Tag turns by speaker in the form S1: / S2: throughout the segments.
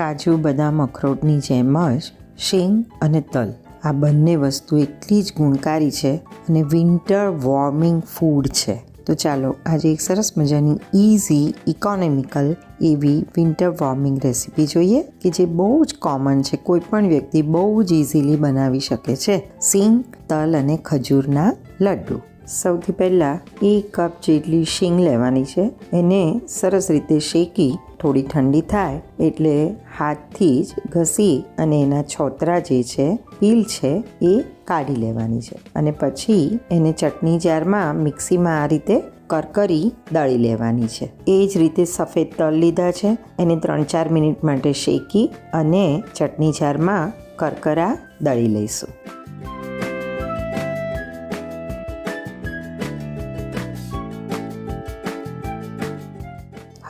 S1: કાજુ, બદામ, અખરોટની જેમ જ શેંગ અને તલ. આ બંને વસ્તુ એટલી જ ગુણકારી છે અને વિન્ટર વોર્મિંગ ફૂડ છે. તો ચાલો આજે એક સરસ મજાની ઇઝી ઇકોનોમિકલ એવી વિન્ટર વોર્મિંગ રેસીપી જોઈએ કે જે બહુ જ કોમન છે, કોઈ પણ વ્યક્તિ બહુ જ ઇઝીલી બનાવી શકે છે. સિંગ તલ અને ખજૂરના લડ્ડુ. સૌથી પહેલાં એક કપ જેટલી શીંગ લેવાની છે. એને સરસ રીતે શેકી થોડી ઠંડી થાય એટલે હાથથી જ ઘસી અને એના છોતરા જે છે પીલ છે, એ કાઢી લેવાની છે. અને પછી એને ચટણી જારમાં મિક્સીમાં આ રીતે કરકરી દળી લેવાની છે. એ જ રીતે સફેદ તલ લીધા છે. એને ત્રણ ચાર મિનિટ માટે શેકી અને ચટણી જારમાં કરકરા દળી લઈશું.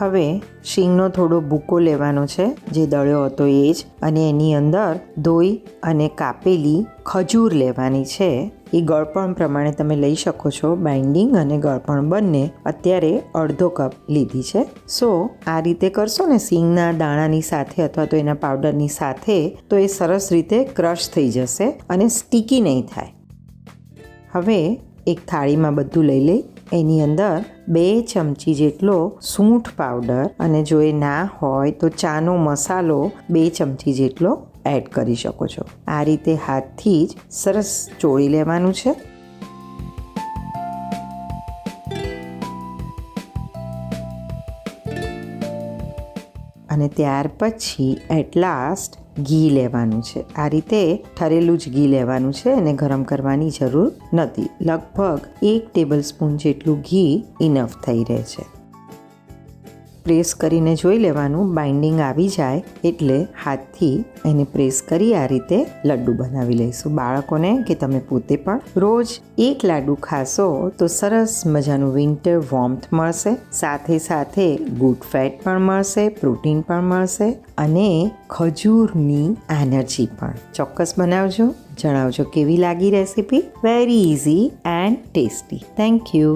S1: હવે શીંગનો થોડો ભૂકો લેવાનો છે, જે દળ્યો હતો એ જ. અને એની અંદર ધોઈ અને કાપેલી ખજૂર લેવાની છે. એ ગળપણ પ્રમાણે તમે લઈ શકો છો બાઇન્ડિંગ અને ગળપણ બંને. અત્યારે અડધો કપ લીધી છે. સો, આ રીતે કરશો ને સિંગના દાણાની સાથે અથવા તો એના પાવડરની સાથે, તો એ સરસ રીતે ક્રશ થઈ જશે અને સ્ટીકી નહીં થાય. હવે એક થાળીમાં બધું લઈ લઈ, એની અંદર બે ચમચી જેટલો સૂંઠ પાવડર અને જો એ ના હોય તો ચાનો મસાલો બે ચમચી જેટલો એડ કરી શકો છો. આ રીતે હાથથી જ સરસ ચોળી લેવાનું છે. અને ત્યાર પછી એટ લાસ્ટ ઘી લેવાનું છે. આ રીતે ઠરેલું જ ઘી લેવાનું છે અને ગરમ કરવાની જરૂર નથી. લગભગ એક ટેબલ સ્પૂન જેટલું ઘી ઇનફ થઈ રહે છે. પ્રેસ કરીને જોઈ લેવાનું, બાઇન્ડિંગ આવી જાય એટલે હાથથી એને પ્રેસ કરી આ રીતે લડ્ડુ બનાવી લઈશું. બાળકોને કે તમે પોતે પણ. રોજ એક લાડુ ખાશો તો સરસ મજાનું વિન્ટર વોર્મથ મળશે. સાથે સાથે ગુડ ફેટ પણ મળશે પ્રોટીન પણ મળશે અને ખજૂરની એનર્જી પણ. ચોક્કસ બનાવજો, જણાવજો કેવી લાગી recipe very easy and tasty thank you